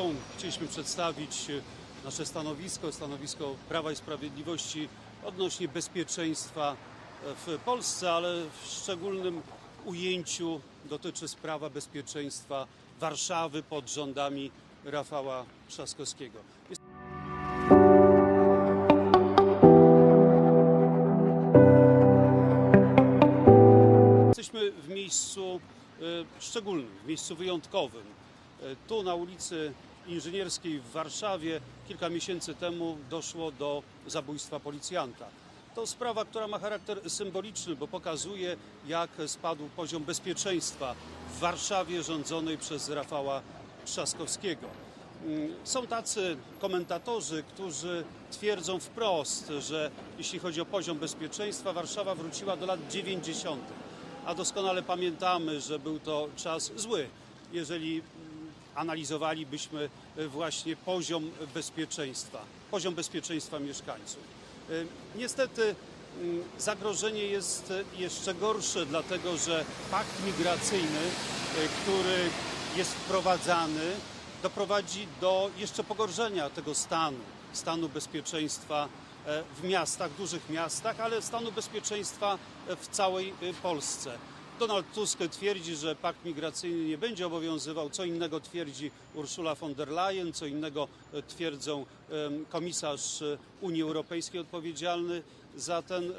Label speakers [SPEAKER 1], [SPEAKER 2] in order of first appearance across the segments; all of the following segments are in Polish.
[SPEAKER 1] Polską. Chcieliśmy przedstawić e, nasze stanowisko, stanowisko Prawa i Sprawiedliwości odnośnie bezpieczeństwa e, w Polsce, ale w szczególnym ujęciu dotyczy sprawa bezpieczeństwa Warszawy pod rządami Rafała Trzaskowskiego. Jest Jesteśmy w miejscu e, szczególnym, w miejscu wyjątkowym. Tu na ulicy Inżynierskiej w Warszawie kilka miesięcy temu doszło do zabójstwa policjanta. To sprawa, która ma charakter symboliczny, bo pokazuje, jak spadł poziom bezpieczeństwa w Warszawie rządzonej przez Rafała Trzaskowskiego. Mm, Są tacy komentatorzy, którzy twierdzą wprost, że jeśli chodzi o poziom bezpieczeństwa, Warszawa wróciła do lat 90. A doskonale pamiętamy, że był to czas zły, jeżeli analizowalibyśmy e, właśnie poziom bezpieczeństwa, poziom bezpieczeństwa mieszkańców. E, Niestety mm, zagrożenie jest e, jeszcze gorsze, dlatego że pakt migracyjny, który jest wprowadzany, doprowadzi do jeszcze pogorszenia tego stanu, stanu bezpieczeństwa w miastach, dużych miastach, ale stanu bezpieczeństwa w całej Polsce. Donald Tusk twierdzi, że pakt migracyjny nie będzie obowiązywał. Co innego twierdzi Ursula von der Leyen, co innego e, twierdzą komisarz e, Unii Europejskiej odpowiedzialny za ten e,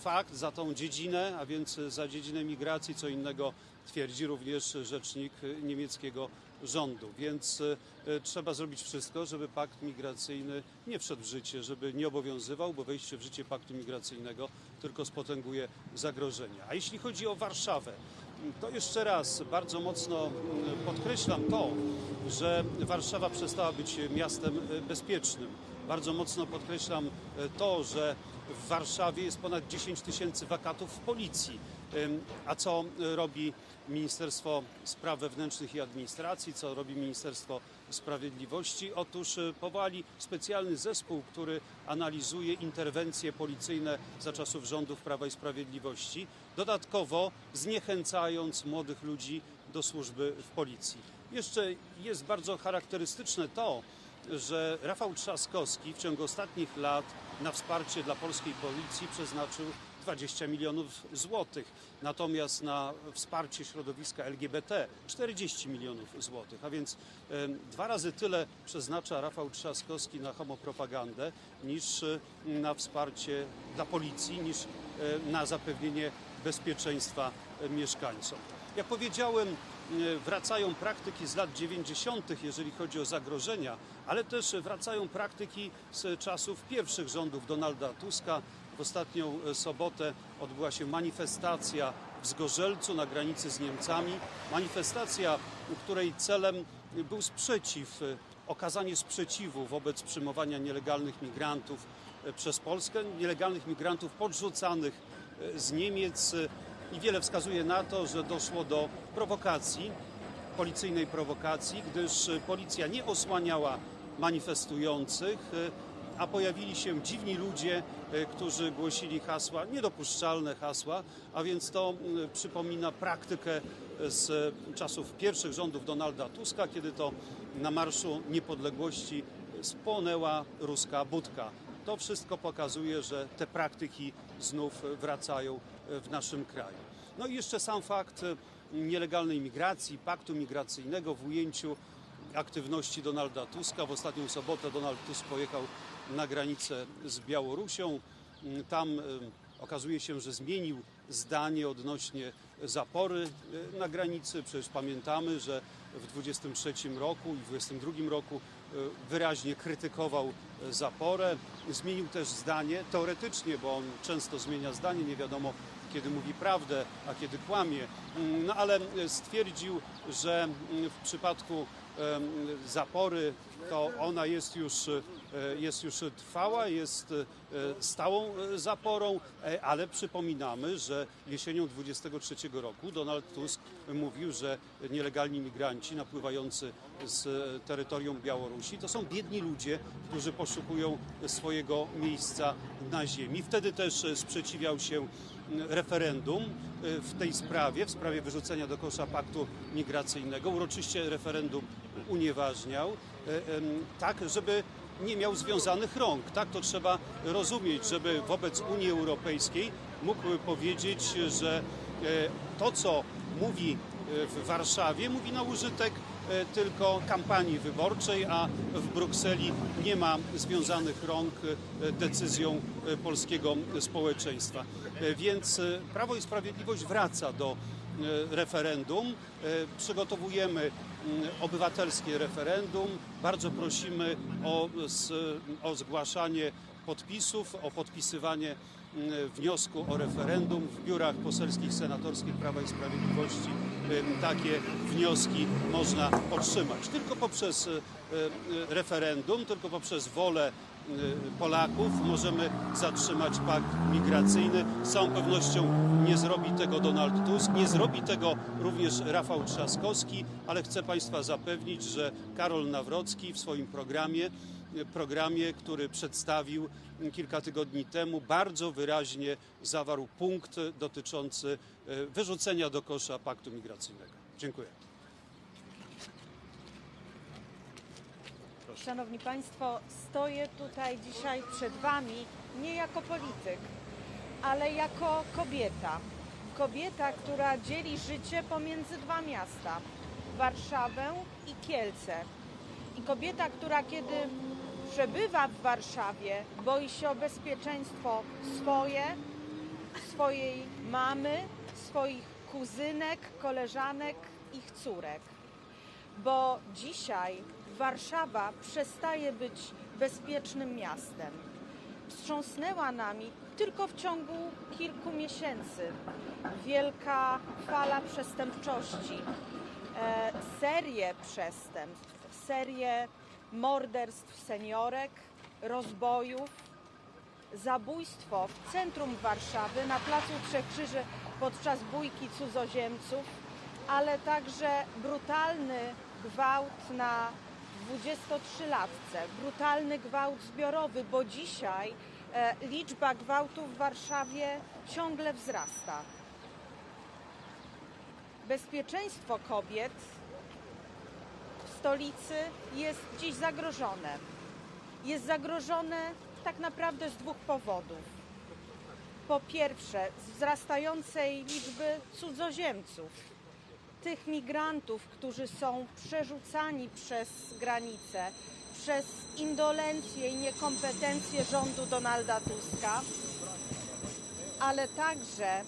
[SPEAKER 1] fakt, za tą dziedzinę, a więc za dziedzinę migracji, co innego twierdzi również rzecznik niemieckiego rządu. Więc e, e, trzeba zrobić wszystko, żeby pakt migracyjny nie wszedł w życie, żeby nie obowiązywał, bo wejście w życie paktu migracyjnego tylko spotęguje zagrożenia. A jeśli chodzi o Warszawę, to jeszcze raz bardzo mocno podkreślam to, że Warszawa przestała być miastem e, bezpiecznym. Bardzo mocno podkreślam to, że w Warszawie jest ponad 10 tysięcy wakatów w policji. A co robi Ministerstwo Spraw Wewnętrznych i Administracji, co robi Ministerstwo Sprawiedliwości? Otóż e, powołali specjalny zespół, który analizuje interwencje policyjne za czasów rządów Prawa i Sprawiedliwości, dodatkowo zniechęcając młodych ludzi do służby w policji. Jeszcze jest bardzo charakterystyczne to, że Rafał Trzaskowski w ciągu ostatnich lat na wsparcie dla polskiej policji przeznaczył 20 milionów złotych, natomiast na wsparcie środowiska LGBT 40 milionów złotych, a więc dwa razy tyle przeznacza Rafał Trzaskowski na homopropagandę niż na wsparcie dla policji, niż na zapewnienie bezpieczeństwa mieszkańcom. Jak powiedziałem, wracają praktyki z lat 90., jeżeli chodzi o zagrożenia, ale też wracają praktyki z czasów pierwszych rządów Donalda Tuska. W ostatnią e, sobotę odbyła się manifestacja w Zgorzelcu na granicy z Niemcami. Manifestacja, której celem był sprzeciw, e, okazanie sprzeciwu wobec przyjmowania nielegalnych migrantów e, przez Polskę, nielegalnych migrantów podrzucanych e, z Niemiec e, i wiele wskazuje na to, że doszło do prowokacji, policyjnej prowokacji, gdyż e, policja nie osłaniała manifestujących, e, a pojawili się dziwni ludzie, e, którzy głosili hasła, niedopuszczalne hasła, a więc to przypomina praktykę z czasów pierwszych rządów Donalda Tuska, kiedy to na Marszu Niepodległości spłonęła ruska budka. To wszystko pokazuje, że te praktyki znów wracają w naszym kraju. No i jeszcze sam fakt nielegalnej migracji, paktu migracyjnego w ujęciu aktywności Donalda Tuska. W ostatnią sobotę Donald Tusk pojechał na granicę z Białorusią. Tam e, okazuje się, że zmienił zdanie odnośnie zapory e, na granicy. Przecież pamiętamy, że w 23 roku i w 22 roku e, wyraźnie krytykował e, zaporę. Zmienił też zdanie teoretycznie, bo on często zmienia zdanie, nie wiadomo kiedy mówi prawdę, a kiedy kłamie. Mm, No ale stwierdził, że mm, w przypadku zapory to ona jest już, e, jest już trwała, jest e, stałą e, zaporą, ale przypominamy, że jesienią 23 roku Donald Tusk mówił, że nielegalni migranci napływający z terytorium Białorusi to są biedni ludzie, którzy poszukują swojego miejsca na ziemi. Wtedy też sprzeciwiał się referendum w tej sprawie, w sprawie wyrzucenia do kosza paktu migracyjnego. Uroczyście referendum unieważniał, e, tak żeby nie miał związanych rąk. Tak to trzeba rozumieć, żeby wobec Unii Europejskiej mógł powiedzieć, że e, to, co mówi e, w Warszawie, mówi na użytek tylko kampanii wyborczej, a w Brukseli nie ma związanych rąk decyzją polskiego społeczeństwa. Więc Prawo i Sprawiedliwość wraca do referendum. Przygotowujemy obywatelskie referendum. Bardzo prosimy o, o zgłaszanie podpisów, o podpisywanie mm, wniosku o referendum w biurach poselskich, senatorskich Prawa i Sprawiedliwości. Em, Takie wnioski można otrzymać. Tylko poprzez e, e, referendum, tylko poprzez wolę Polaków możemy zatrzymać pakt migracyjny. Z całą pewnością nie zrobi tego Donald Tusk, nie zrobi tego również Rafał Trzaskowski, ale chcę Państwa zapewnić, że Karol Nawrocki w swoim programie programie, który przedstawił kilka tygodni temu, bardzo wyraźnie zawarł punkt dotyczący e, wyrzucenia do kosza paktu migracyjnego. Dziękuję.
[SPEAKER 2] Szanowni Państwo, stoję tutaj dzisiaj przed Wami nie jako polityk, ale jako kobieta. Kobieta, która dzieli życie pomiędzy dwa miasta Warszawę i Kielce. I kobieta, która kiedy przebywa w Warszawie, boi się o bezpieczeństwo swoje, swojej mamy, swoich kuzynek, koleżanek, ich córek bo dzisiaj Warszawa przestaje być bezpiecznym miastem. Wstrząsnęła nami tylko w ciągu kilku miesięcy wielka fala przestępczości, e, serie przestępstw, serie morderstw seniorek, rozbojów, zabójstwo w centrum Warszawy na Placu Trzech Krzyży podczas bójki cudzoziemców, ale także brutalny gwałt na 23-latce, brutalny gwałt zbiorowy, bo dzisiaj e, liczba gwałtów w Warszawie ciągle wzrasta. Bezpieczeństwo kobiet stolicy jest dziś zagrożone. Jest zagrożone tak naprawdę z dwóch powodów. Po pierwsze, z wzrastającej liczby cudzoziemców, tych migrantów, którzy są przerzucani przez granice, przez indolencję i niekompetencje rządu Donalda Tuska, ale także e,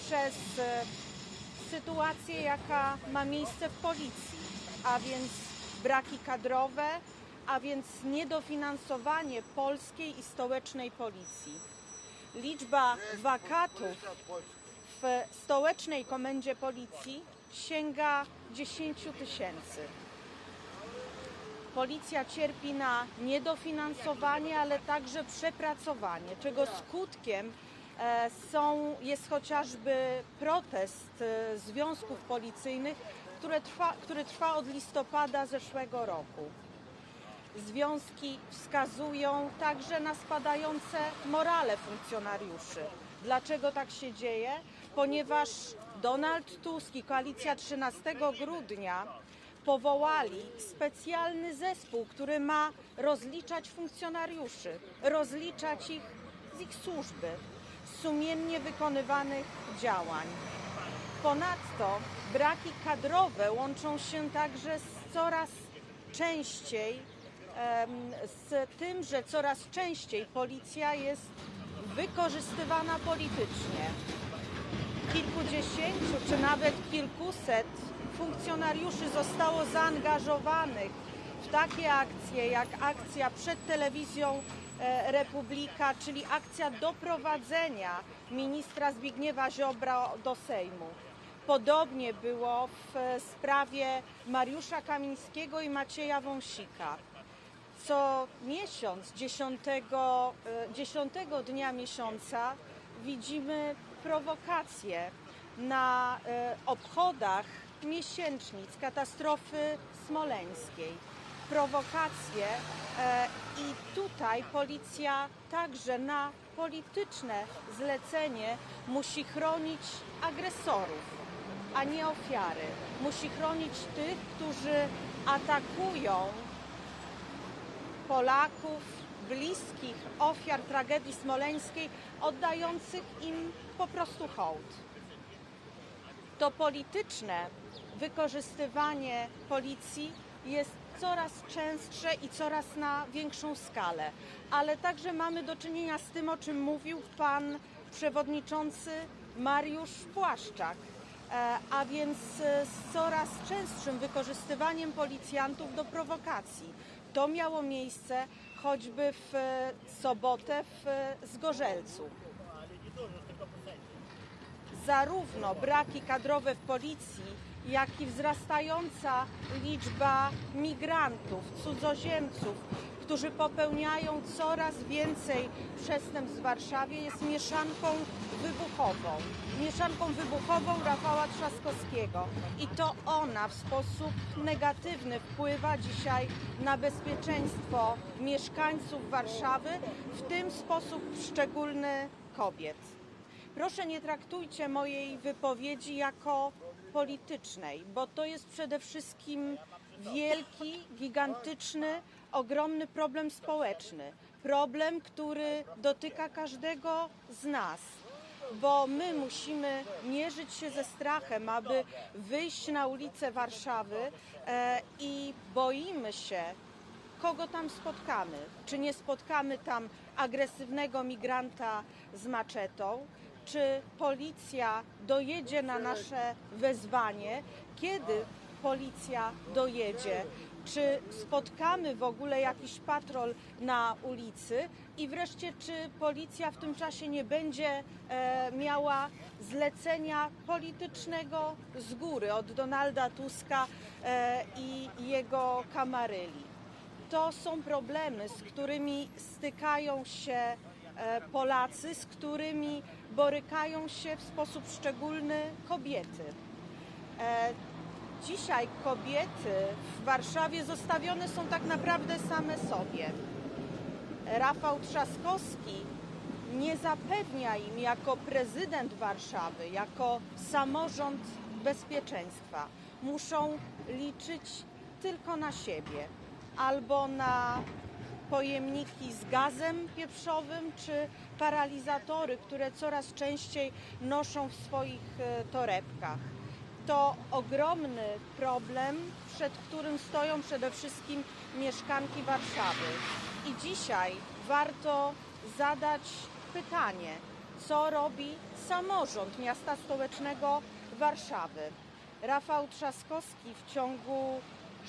[SPEAKER 2] przez e, sytuację, jaka ma miejsce w policji, a więc braki kadrowe, a więc niedofinansowanie polskiej i stołecznej policji. Liczba wakatów w stołecznej komendzie policji sięga 10 tysięcy. Policja cierpi na niedofinansowanie, ale także przepracowanie, czego skutkiem e, są, jest chociażby protest e, związków policyjnych, które trwa, który trwa od listopada zeszłego roku. Związki wskazują także na spadające morale funkcjonariuszy. Dlaczego tak się dzieje? Ponieważ Donald Tusk i koalicja 13 grudnia powołali specjalny zespół, który ma rozliczać funkcjonariuszy, rozliczać ich z ich służby, sumiennie wykonywanych działań. Ponadto braki kadrowe łączą się także z coraz częściej z tym, że coraz częściej policja jest wykorzystywana politycznie. Kilkudziesięciu czy nawet kilkuset funkcjonariuszy zostało zaangażowanych w takie akcje jak akcja przed telewizją e, Republika, czyli akcja doprowadzenia ministra Zbigniewa Ziobra do Sejmu. Podobnie było w e, sprawie Mariusza Kamińskiego i Macieja Wąsika. Co miesiąc, 10, e, 10 dnia miesiąca, widzimy prowokacje na e, obchodach miesięcznic katastrofy smoleńskiej. Prowokacje e, i tutaj policja także na polityczne zlecenie musi chronić agresorów. A nie ofiary. Musi chronić tych, którzy atakują Polaków, bliskich ofiar tragedii smoleńskiej, oddających im po prostu hołd. To polityczne wykorzystywanie policji jest coraz częstsze i coraz na większą skalę, ale także mamy do czynienia z tym, o czym mówił pan przewodniczący Mariusz Płaszczak, a więc e, z coraz częstszym wykorzystywaniem policjantów do prowokacji. To miało miejsce choćby w e, sobotę w e, Zgorzelcu zarówno braki kadrowe w policji, jak i wzrastająca liczba migrantów, cudzoziemców, którzy popełniają coraz więcej przestępstw w Warszawie, jest mieszanką wybuchową. Mieszanką wybuchową Rafała Trzaskowskiego. I to ona w sposób negatywny wpływa dzisiaj na bezpieczeństwo mieszkańców Warszawy, w tym sposób szczególny kobiet. Proszę nie traktujcie mojej wypowiedzi jako politycznej, bo to jest przede wszystkim wielki, gigantyczny, ogromny problem społeczny. Problem, który dotyka każdego z nas, bo my musimy mierzyć się ze strachem, aby wyjść na ulice Warszawy e, i boimy się kogo tam spotkamy. Czy nie spotkamy tam agresywnego migranta z maczetą? Czy policja dojedzie na nasze wezwanie? Kiedy policja dojedzie? Czy spotkamy w ogóle jakiś patrol na ulicy? I wreszcie, czy policja w tym czasie nie będzie e, miała zlecenia politycznego z góry od Donalda Tuska e, i jego kamaryli? to są problemy, z którymi stykają się e, Polacy, z którymi borykają się w sposób szczególny kobiety. Dzisiaj kobiety w Warszawie zostawione są tak naprawdę same sobie. Rafał Trzaskowski nie zapewnia im jako prezydent Warszawy, jako samorząd bezpieczeństwa. Muszą liczyć tylko na siebie albo na pojemniki z gazem pieprzowym czy paralizatory, które coraz częściej noszą w swoich e, torebkach. To ogromny problem, przed którym stoją przede wszystkim mieszkanki Warszawy. I dzisiaj warto zadać pytanie, co robi samorząd miasta stołecznego Warszawy. Rafał Trzaskowski w ciągu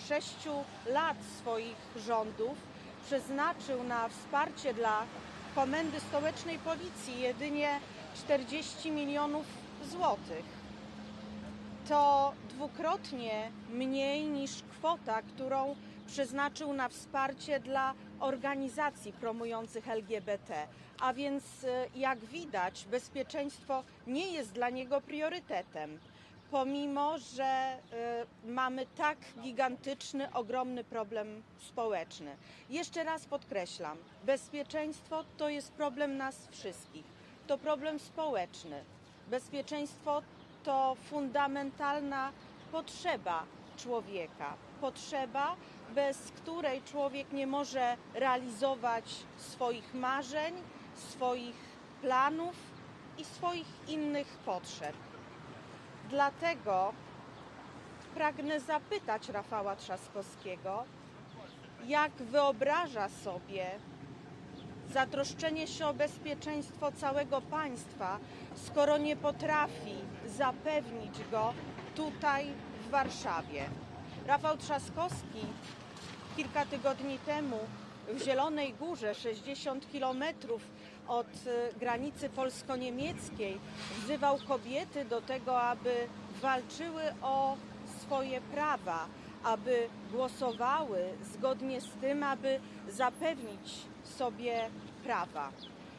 [SPEAKER 2] sześciu lat swoich rządów przeznaczył na wsparcie dla Komendy Stołecznej Policji jedynie 40 milionów złotych. To dwukrotnie mniej niż kwota, którą przeznaczył na wsparcie dla organizacji promujących LGBT. A więc, e, jak widać, bezpieczeństwo nie jest dla niego priorytetem pomimo że y, mamy tak gigantyczny, ogromny problem społeczny. Jeszcze raz podkreślam, bezpieczeństwo to jest problem nas wszystkich. To problem społeczny. Bezpieczeństwo to fundamentalna potrzeba człowieka. Potrzeba, bez której człowiek nie może realizować swoich marzeń, swoich planów i swoich innych potrzeb. Dlatego pragnę zapytać Rafała Trzaskowskiego, jak wyobraża sobie zatroszczenie się o bezpieczeństwo całego państwa, skoro nie potrafi zapewnić go tutaj w Warszawie. Rafał Trzaskowski kilka tygodni temu w Zielonej Górze, 60 kilometrów od e, granicy polsko-niemieckiej, wzywał kobiety do tego, aby walczyły o swoje prawa, aby głosowały zgodnie z tym, aby zapewnić sobie prawa.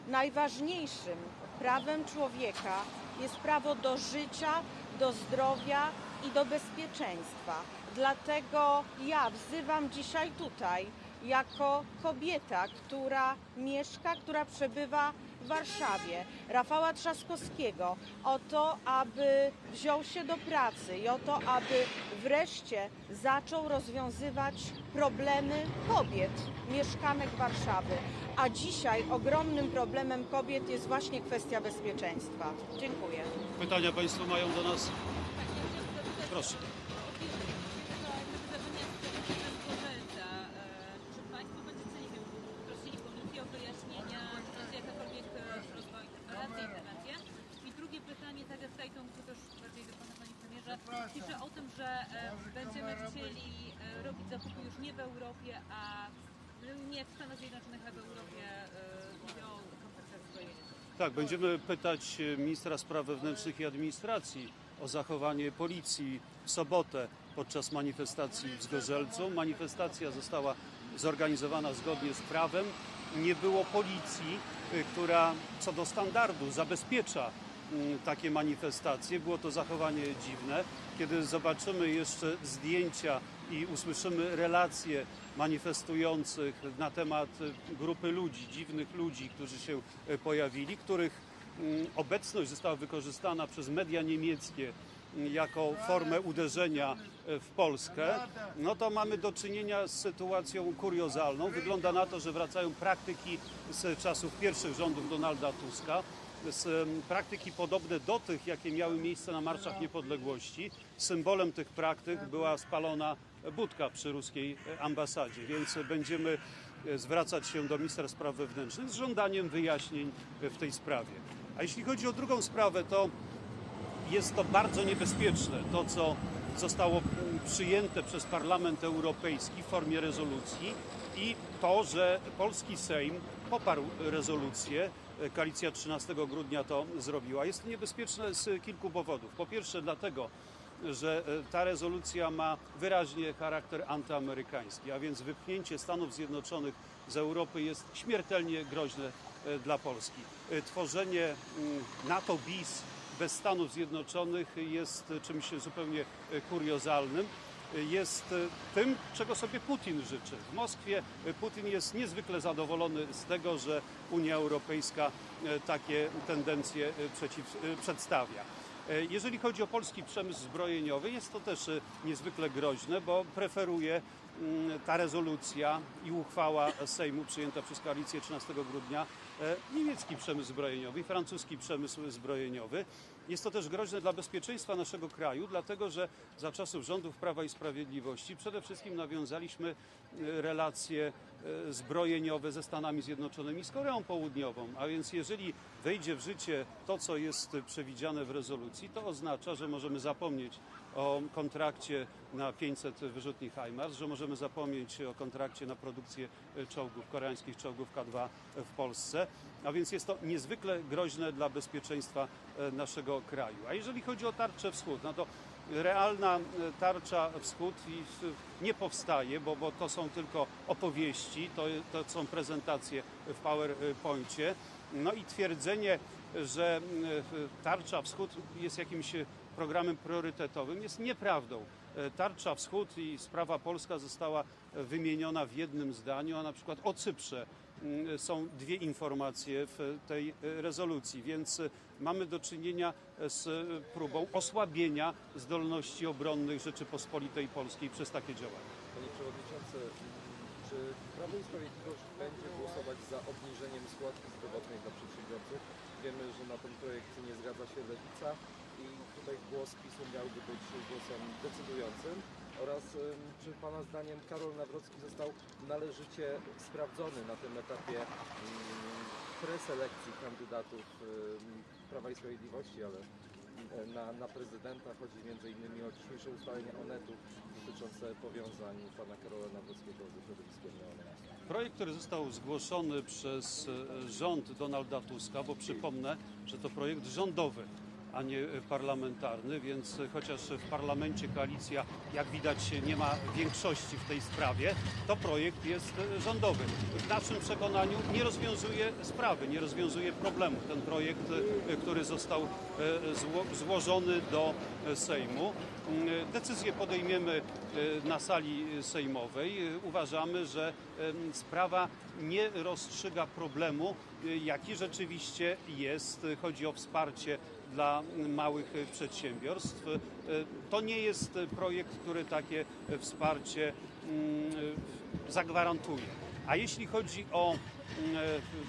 [SPEAKER 2] Najważniejszym prawem człowieka jest prawo do życia, do zdrowia i do bezpieczeństwa. Dlatego ja wzywam dzisiaj tutaj jako kobieta, która mieszka, która przebywa w Warszawie, Rafała Trzaskowskiego o to, aby wziął się do pracy i o to, aby wreszcie zaczął rozwiązywać problemy kobiet, mieszkanek Warszawy. A dzisiaj ogromnym problemem kobiet jest właśnie kwestia bezpieczeństwa. Dziękuję.
[SPEAKER 1] Pytania Państwo mają do nas? Proszę.
[SPEAKER 3] Czy Państwo będziecie nie wiem, prosili komisję o wyjaśnienia, czy będzie jakakolwiek e, rozwój interpelacji, interwencje? I drugie pytanie, tak jak tutaj to to też bardziej do Pana Panie Premierze, o tym, że e, będziemy chcieli e, robić zakupy już nie w Europie, a nie w Stanach Zjednoczonych, a w Europie e, mówię o zbrojenia.
[SPEAKER 1] Tak, będziemy pytać ministra spraw wewnętrznych i administracji o zachowanie policji w sobotę podczas manifestacji w Zgorzelcu. Manifestacja została zorganizowana zgodnie z prawem. Nie było policji, która co do standardu zabezpiecza takie manifestacje. Było to zachowanie dziwne. Kiedy zobaczymy jeszcze zdjęcia i usłyszymy relacje manifestujących na temat y, grupy ludzi, dziwnych ludzi, którzy się y, pojawili, których mm, obecność została wykorzystana przez media niemieckie mm, jako formę uderzenia y, w Polskę, no to mamy do czynienia z sytuacją kuriozalną. Wygląda na to, że wracają praktyki z czasów pierwszych rządów Donalda Tuska, praktyki podobne do tych, jakie miały miejsce na marszach niepodległości. Symbolem tych praktyk była spalona budka przy ruskiej e, ambasadzie, więc będziemy e, zwracać się do ministra spraw wewnętrznych z żądaniem wyjaśnień e, w tej sprawie. A jeśli chodzi o drugą sprawę, to jest to bardzo niebezpieczne, to co zostało przyjęte przez Parlament Europejski w formie rezolucji i to, że polski Sejm poparł rezolucję, koalicja 13 grudnia to zrobiła. Jest to niebezpieczne z kilku powodów. Po pierwsze dlatego, że e, ta rezolucja ma wyraźnie charakter antyamerykański, a więc wypchnięcie Stanów Zjednoczonych z Europy jest śmiertelnie groźne e, dla Polski. E, Tworzenie mm, NATO bis bez Stanów Zjednoczonych jest czymś zupełnie kuriozalnym. Jest e, tym, czego sobie Putin życzy. W Moskwie e, Putin jest niezwykle zadowolony z tego, że Unia Europejska e, takie tendencje przeciw, przedstawia. Jeżeli chodzi o polski przemysł zbrojeniowy, jest to też niezwykle groźne, bo preferuje mm, ta rezolucja i uchwała Sejmu przyjęta przez koalicję 13 grudnia niemiecki przemysł zbrojeniowy i francuski przemysł zbrojeniowy. Jest to też groźne dla bezpieczeństwa naszego kraju, dlatego że za czasów rządów Prawa i Sprawiedliwości przede wszystkim nawiązaliśmy e, relacje zbrojeniowe ze Stanami Zjednoczonymi, z Koreą Południową. A więc jeżeli wejdzie w życie to, co jest przewidziane w rezolucji, to oznacza, że możemy zapomnieć o kontrakcie na 500 wyrzutni HIMARS, że możemy zapomnieć o kontrakcie na produkcję e, czołgów, koreańskich czołgów K2 w Polsce. A więc jest to niezwykle groźne dla bezpieczeństwa e, naszego kraju. A jeżeli chodzi o tarczę wschód, no to realna e, tarcza wschód nie powstaje, bo, bo to są tylko opowieści, to, to są prezentacje w PowerPoincie. No i twierdzenie, że e, tarcza wschód jest jakimś programem priorytetowym jest nieprawdą. E, Tarcza Wschód i sprawa polska została wymieniona w jednym zdaniu, a na przykład o Cyprze są dwie informacje w tej e, rezolucji, więc e, mamy do czynienia z e, próbą osłabienia zdolności obronnych Rzeczypospolitej Polskiej przez takie działania.
[SPEAKER 4] Panie Przewodniczący, czy Prawo i Sprawiedliwość będzie głosować za obniżeniem składki zdrowotnej dla przedsiębiorców? Wiemy, że na ten projekt nie zgadza się Lewica i tutaj głos PiSu miałby być głosem decydującym. Oraz czy Pana zdaniem Karol Nawrocki został należycie sprawdzony na tym etapie preselekcji kandydatów Prawa i Sprawiedliwości, ale na, na prezydenta chodzi innymi o dzisiejsze ustalenia Onetu dotyczące powiązań pana Karola Nawrockiego ze środowiskiem neonazistów.
[SPEAKER 1] Projekt, który został zgłoszony przez e, rząd Donalda Tuska, bo przypomnę, że to projekt rządowy, a nie parlamentarny, więc chociaż w parlamencie koalicja, jak widać, nie ma większości w tej sprawie, to projekt jest rządowy. W naszym przekonaniu nie rozwiązuje sprawy, nie rozwiązuje problemu. Ten projekt, e, który został e, zło- złożony do e, Sejmu. Decyzję podejmiemy e, na sali sejmowej. E, Uważamy, że sprawa nie rozstrzyga problemu, e, jaki rzeczywiście jest. Chodzi o wsparcie dla małych przedsiębiorstw. To nie jest projekt, który takie wsparcie mm, zagwarantuje. A jeśli chodzi o mm,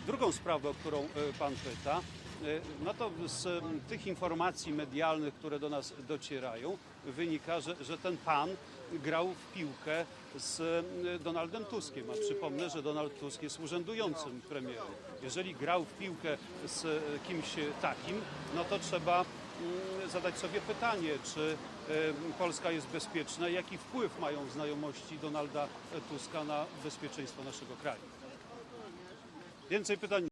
[SPEAKER 1] drugą sprawę, o którą e, Pan pyta, E, No to z m, tych informacji medialnych, które do nas docierają, wynika, że, że ten pan grał w piłkę z m, Donaldem Tuskiem. A przypomnę, że Donald Tusk jest urzędującym premierem. Jeżeli grał w piłkę z e, kimś takim, no to trzeba mm, zadać sobie pytanie, czy e, Polska jest bezpieczna, jaki wpływ mają znajomości Donalda Tuska na bezpieczeństwo naszego kraju. Więcej pytań.